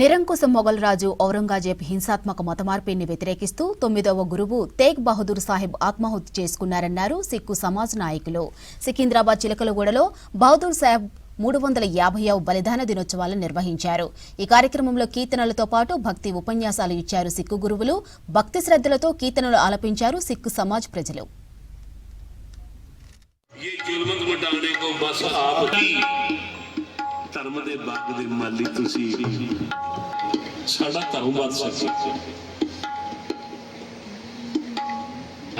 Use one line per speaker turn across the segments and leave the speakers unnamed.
నిరంకుశ మొఘల్ రాజు ఔరంగజేబ్ హింసాత్మక మతమార్పిని వ్యతిరేకిస్తూ తొమ్మిదవ గురువు తేగ్ బహదూర్ సాహెబ్ ఆత్మాహుతి చేసుకున్నారన్నారు సిక్కు సమాజ్ నాయకులు. సికింద్రాబాద్ చిలకలగూడలో బహదూర్ సాహెబ్ మూడు వందల యాభైవ బలిదాన దినోత్సవాలను నిర్వహించారు. ఈ కార్యక్రమంలో కీర్తనలతో పాటు భక్తి ఉపన్యాసాలు ఇచ్చారు సిక్కు గురువులు. భక్తి శ్రద్ధలతో కీర్తనలు ఆలపించారు సిక్కు సమాజ్ ప్రజలు.
ਧਰਮ ਦੇ ਬਾਗ ਦੇ ਮਾਲੀ ਤੁਸੀਂ ਸਾਡਾ ਧਰਮ ਬਚ ਸਕੇ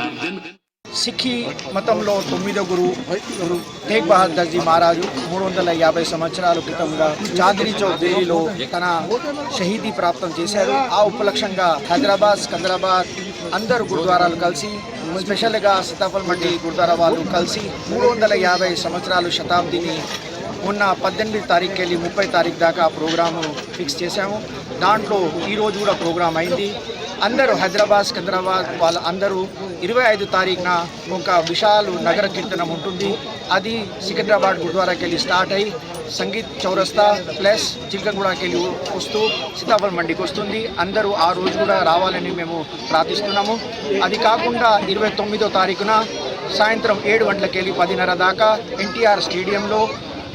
అర్జున్
సిక్కి మతంలో తొమ్మిదో గురువు గురు తేగ్ బహదూర్ జీ మహారాజు మూడు వందల యాభై సంవత్సరాల క్రితంగా చాందిని చౌక్ ఢిల్లీలో తన షహీదీ ప్రాప్తం చేశారు ఆ ఉపలక్ష్యంగా హైదరాబాద్ సికంద్రాబాద్ అందరు గురుద్వారాలు కలిసి స్పెషల్గా సీతాఫల్ మండి గురుద్వారా వాళ్ళు కలిసి మూడు వందల యాభై సంవత్సరాలు శతాబ్దిని మొన్న పద్దెనిమిది తారీఖు వెళ్ళి ముప్పై తారీఖు దాకా ప్రోగ్రాము ఫిక్స్ చేశాము. దాంట్లో ఈరోజు కూడా ప్రోగ్రాం అయింది. అందరూ హైదరాబాద్ సికింద్రాబాద్ వాళ్ళ అందరూ ఇరవై ఐదు తారీఖున ఒక విశాల నగర కీర్తనం ఉంటుంది. అది సికింద్రాబాద్ గురుద్వారాకి వెళ్ళి స్టార్ట్ అయ్యి సంగీత్ చౌరస్తా ప్లస్ చిల్కగూడకి వెళ్ళి వస్తూ సీతాఫల్ మండికి వస్తుంది. అందరూ ఆ రోజు కూడా రావాలని మేము ప్రార్థిస్తున్నాము. అది కాకుండా ఇరవై తొమ్మిదో తారీఖున సాయంత్రం ఏడు గంటలకు వెళ్ళి పదిన్నర దాకా ఎన్టీఆర్ స్టేడియంలో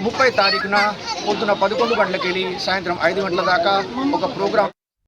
ముప్పై తారీఖున పొద్దున పదకొండు గంటలకు వెళ్ళి సాయంత్రం ఐదు గంటల దాకా ఒక ప్రోగ్రాం